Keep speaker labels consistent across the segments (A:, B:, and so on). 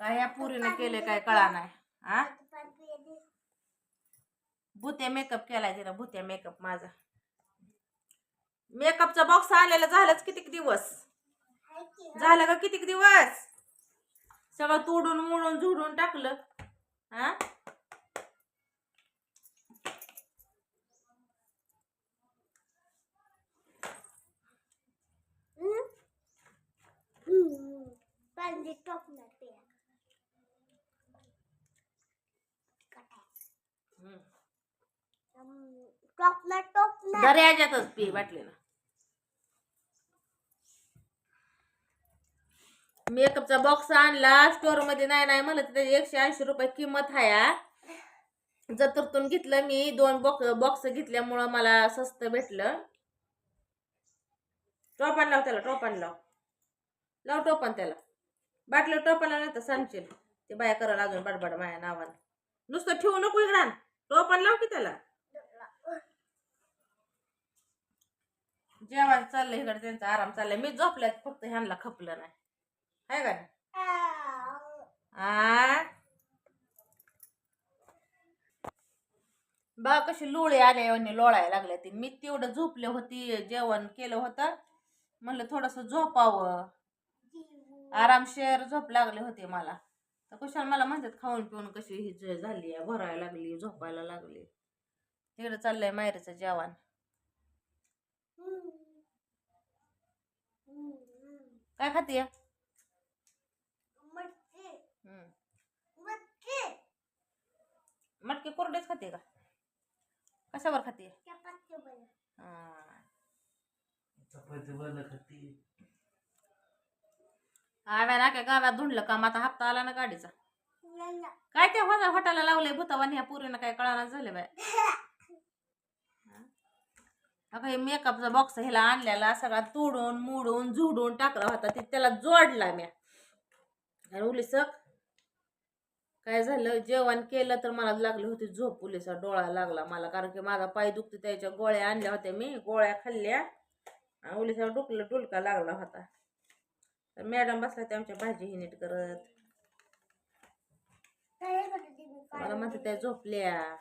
A: काय या पुरीनं केले काय कळा नाही हा? भूत्या मेकअप केलाय तिनं भूत्या मेकअप माझा. मेकअपचा बॉक्स आलेला झालंच कितीक दिवस? झालं का कितीक दिवस? सगळं तोडून मोडून झुडून टाकलं हा
B: पाणी टोपणार ते टोपणार टोपणार
A: दर्याच्यातच पी बाटलीनं मेकअपचा बॉक्स आणला स्टोरमध्ये नाही नाही म्हणलं त्याची एकशे ऐंशी रुपये किंमत आहे हा. घेतलं मी दोन बॉक्स बॉक्स घेतल्यामुळं मला स्वस्त भेटलं. टोपण लाव त्याला टोपण लाव. लाव टोपण त्याला. बाटलं टोपण लाव नाही तर सांगशील. ते बाया करायला अजून बडबड माया नावानं. नुसतं ठेवू नको इकडं टोपण लाव की त्याला. जेवण चाललंय इकडे त्यांचा आराम चाललाय. मी झोपल्यात फक्त ह्यांना खपलं नाही. हाय का आ? बा कशी लोळे आले आणि लोळायला लागल्या ती. मी तेवढं झोपले होती जेवण केलं होतं. म्हणलं थोडस झोपावं. आरामशेर झोप लागले होते मला. तर कुशाल मला म्हणतात खाऊन पिऊन कशी ही झाली आहे, भरायला लागली झोपायला लागली. तिकडे चाललंय मायरीचं जेवण. काय खाते
B: मटकी.
A: हम्म.
B: मटकी.
A: मटकी कोरडेच खाते का? कशावर खाते? आव्या ना काय गावात धुंडलं काम आता हप्ता आला ना गाडीचा. काय ते होता हॉटेलला लावलंय भूतावान ह्या पुरीनं काय कळाना झालं बाय अगं हे मेकअपचा बॉक्स ह्याला आणलेला सगळा तोडून मोडून झुडून टाकला होता. ते त्याला जोडला म्या. आणि उलिसक काय झालं? जेवण केलं तर मला लागली होती झोप उलिसा डोळा लागला मला. कारण की माझा पाय दुखते त्याच्या गोळ्या आणल्या होत्या मी गोळ्या खाल्ल्या. आणि उलिसा डुकलं डुलका लागला होता. तर मॅडम बसल्या त्या आमच्या भाजी ही नीट करत. मला म्हणते. त्या झोपल्या.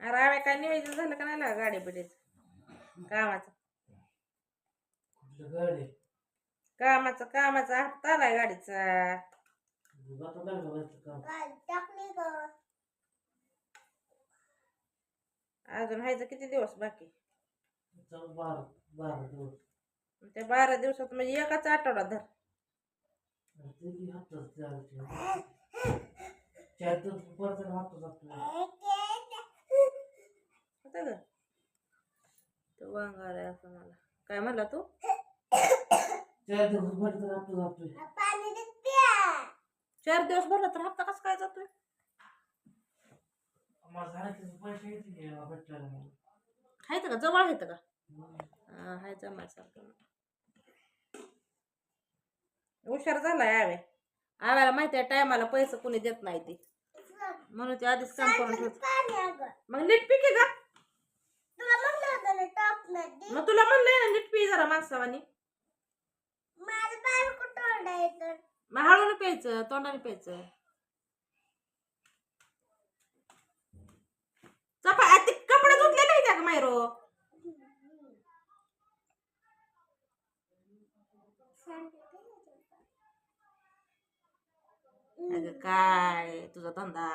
A: अरे काय निवेदन झालं का नाही गाडी बिडीच? कामाचं.
C: गाडी
A: कामाचं कामाचा. हप्ता आलाय गाडीचा. अजून व्हायचं किती दिवस बाकी? त्या बारा दिवसात म्हणजे एकाच आठवडा धर.
C: चार दिवस परत हप्ता जातो
A: होतं ग तो वांगार आहे असं मला. काय म्हणला तू?
C: चार दिवस हप्ता जातोय.
B: पाणी दे प्या.
A: चार दिवस भरला तर हप्ता कसं काय जातोय?
C: मला पैसे की भेटला
A: आहेत का? जवळ आहेत का? हा. हाय जमायसारखं हुशार झालाय आव्या आव्याला माहिती आहे टायमाला पैसे कोणी देत नाही ते. म्हणून ते आधीच काम करून ठेवत. मग नीट पिके का
B: तुला म्हणलं होतं ना टाकणार दे
A: मग तुला म्हणलंय ना नीट पी जरा माणसावानी. मग हळून प्यायचं तोंडाने प्यायचं. चपा ते कपडे धुतले नाही त्या का मायरो. अगं काय तुझा धंदा.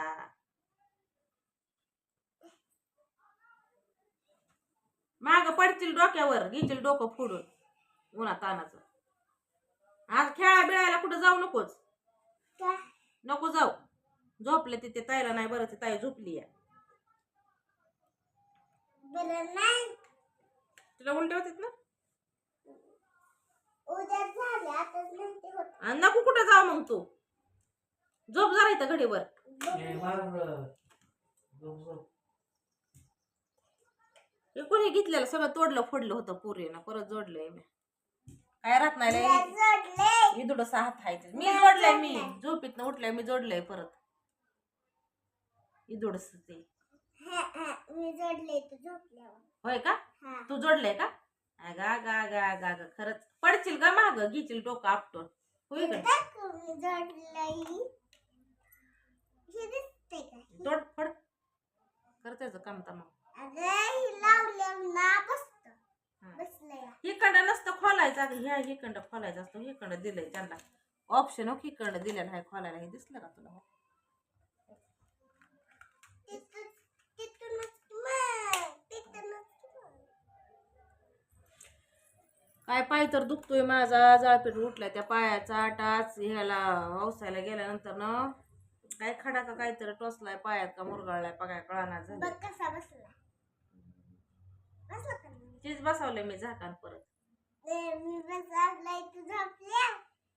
A: माग पडतील डोक्यावर घेतील डोकं फोडून. उन्हा तानाचं आज खेळा बिळायला कुठं जाऊ नकोच.
B: काय
A: नको जाऊ. झोपले तिथे ताईला नाही बरं ती ताई झोपली
B: नाही.
A: तुला उलटे होते ना?
B: उद्या झाले आताच म्हणते होत.
A: आणि नको कुठं जाऊ मग तू. झोप जरा इथं घडीवर.
C: हे
A: कोणी घेतलेलं? सगळं तोडलं फोडलं होतं पुरीनं. परत जोडलंय मी. काय राहत नाही थोडस हात हायचे. मी जोडलंय मी. झोपीत उठलंय मी जोडलंय परत. इदोडस ते. होय का? तू जोडलंय का? गा गा गा गा गा खरंच. पडशील का माग. घेशील डोकं आपटून. होई का?
B: जोडलंय.
A: तोड पड कर त्याचं काम तमाम हिकडं नसतं खोलायचं. ह्या हिकडं खोलायचं असतं. हिकडं दिलंय त्यांना. ऑप्शन हो हिकडं दिलेलं आहे खोलायला. हे दिसलं का तुला. काय पाय तर दुखतोय माझा. जाळपेट उठलाय त्या पायाचा टाच ह्याला. औसायला गेल्यानंतर ना काय खडा का काहीतरी टोचलाय पायात का मुरगाळलाय पगाय कळाना झालं
B: बसला का नाही?
A: तेच बसवलंय मी झाकान परत
B: ए, मी झोपल्या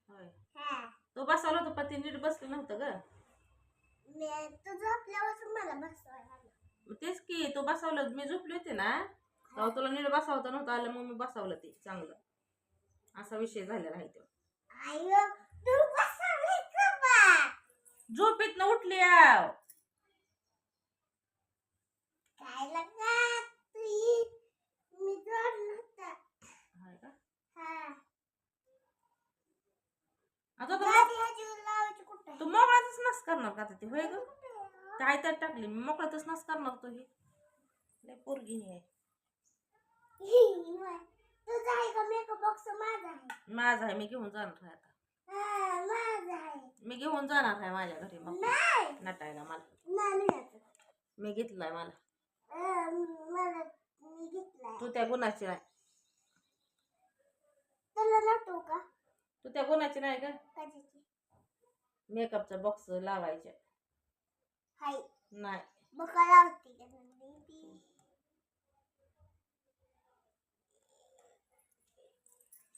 A: होय
B: हा
A: तो बसवला होता पण ते नीट बसलं नव्हतं ग
B: मी तू मला बसवायला.
A: मग तेच की तो बसवलं मी झोपली होती ना तेव्हा तुला नीट बसवता नव्हतं आलं मग मी बसवलं ते चांगलं असा विषय झालेला आहे तो
B: आयो तू बसवली का बा?
A: झोपेत न उठली आव.
B: काय लगा? हा
A: आता तो मोकळातच नस करणार का ते? होय ग? काय तर टाकली. मी मोकळातच नस करणार तो ही. लय पोरगी आहे
B: तुझा आहे. का मेकअप बॉक्स माझा आहे.
A: माझा आहे मी घेऊन जाणार आहे आता.
B: माझा आहे
A: मी घेऊन जाणार आहे माझ्या घरी मग. नटायला मला. मी घेतलाय मला.
B: मला मी घेतलाय.
A: तू त्या गुणाची नाही.
B: का?
A: तू त्या गुणाची नाही का?
B: कशाची
A: मेकअपचा बॉक्स लावायचे.
B: हाय.
A: नाही.
B: बघा लावते का मी ती.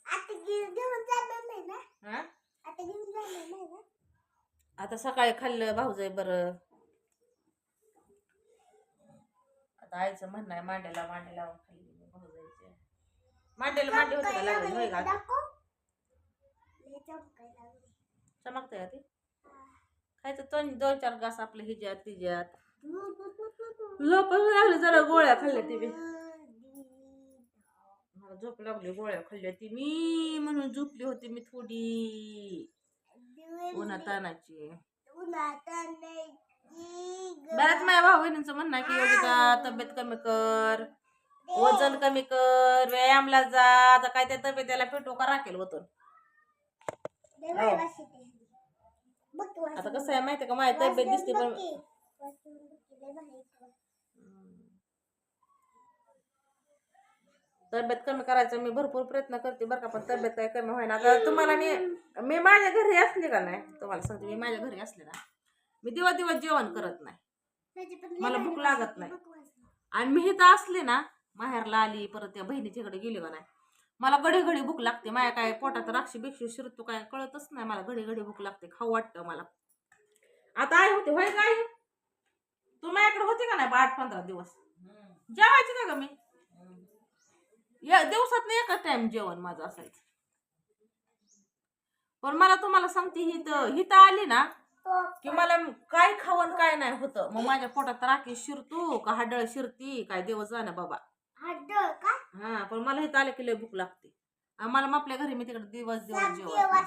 B: आता घेऊन जाणार नाही ना?
A: हा?
B: आता घेऊन जाणार नाही ना?
A: आता सकाळी खाल्लं भाऊजाई बरं. आता आईचं म्हणणं आहे मांड्याला मांडे लावून खाल्ली मी भाऊजाईचे मांड्याला मांडे होते का लागले. होय का?
B: दाखव. लय चमकाय लागले.
A: चमकते का ते? खायचं दोन दोन चार घास आपल्या हिज्यात तिज्यात झोप लागली जरा गोळ्या खाल्ल्या ती मला झोप लागली गोळ्या खाल्ल्या ती मी म्हणून झोपली होती मी थोडी. उन्हा तानाची
B: आणायची ग.
A: बऱ्याच माझ्या भाऊ बहिणींचं म्हणणं की योगिता तब्येत कमी कर वजन कमी कर व्यायामला जा आता काय त्या तब्येतीला पेटू का राखेल
B: वतून?
A: आता कसं आहे माहिती का माझी तब्येत दिसते पण तब्येत कमी करायचा मी भरपूर प्रयत्न करते बरं का पण तब्येत काय कमी होईना. आता तुम्हाला मी मी माझ्या घरी असली का नाही? तुम्हाला सांगते मी माझ्या घरी असले ना. मी दिवस दिवस जेवण करत नाही. मला भूक लागत. नाही. आणि मी इथं असले ना माहेरला आली परत त्या बहिणीच्याकडे गेली का नाही मला घडी घडी भूक लागते. माझ्या काय पोटात राक्षी बिक्षी शिरतो काय कळतच नाही मला घडी घडी भूक लागते. खाऊ वाटतं मला. आता आई होते होय काय तू माझ्याकडे होती का नाही बा आठ पंधरा दिवस? जेवायची नाही का मी? या दिवसात एकच टाइम जेवण माझं असायचं. पण मला तुम्हाला सांगते हिथं हिथं आली ना की मला काय खावण काय नाही होतं. मग माझ्या पोटात राखी शिरतो का हाडळ शिरती? काय दिवस जाणं बाबा. हा पण मला इथं आलं की लय भूक लागते. आणि मला आपल्या घरी मी तिकडे दिवस दिवस जेवण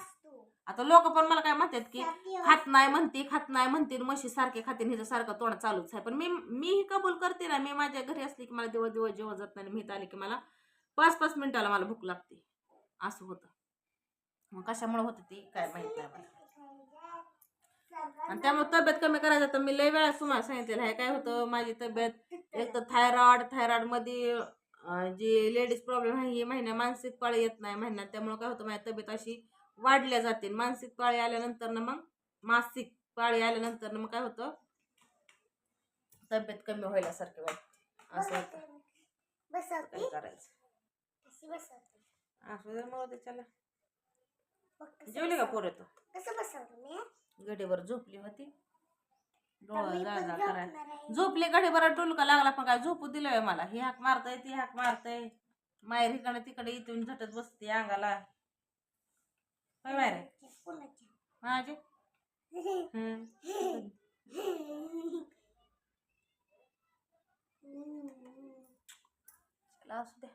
A: आता लोक पण मला काय म्हणतात की खात नाही म्हणते खात नाही म्हणते म्हशी सारखे खाते हिचं सारखं तोंड चालूच आहे. पण मी मी कबूल करते ना मी माझ्या घरी असली की मला दिवस दिवस जेवण जात नाही. मी आले की मला पाच पाच मिनिटाला मला भूक लागते. असं होतं. मग कशामुळे होतं ते काय माहीत नाही मला. आणि त्यामुळे तब्येत कमी करायचं तर मी लय वेळा तुम्हाला सांगितलेलं आहे. काय होतं माझी तब्येत एक तर थायरॉइड थायरॉइडमध्ये अं, जी लेडीज प्रॉब्लेम आहे ही महिन्या मानसिक पाळी येत नाही महिन्यात. त्यामुळे काय होतं माझी तब्येत अशी वाढल्या जाते. मानसिक पाळी आल्यानंतर ना मग मासिक पाळी आल्यानंतर ना मग काय होतं तब्येत कमी व्हायला सारखं वाटते. असं होतं. करायचं. असं मग त्याच्याला जेवली का पोरं तो?
B: कसं बसवलं मी
A: गडीवर झोपली होती. डोळा
B: मी
A: जा
B: पण
A: जा करायला. झोपली गडीवर टोलका लागला पण काय झोपू दिलंय मला. ही हाक मारतय ती हाक मारतय. माहेर इकडे तिकडे इथून झटत बसते अंगाला. माहेर? माझे? हम्म. चला असू द्या.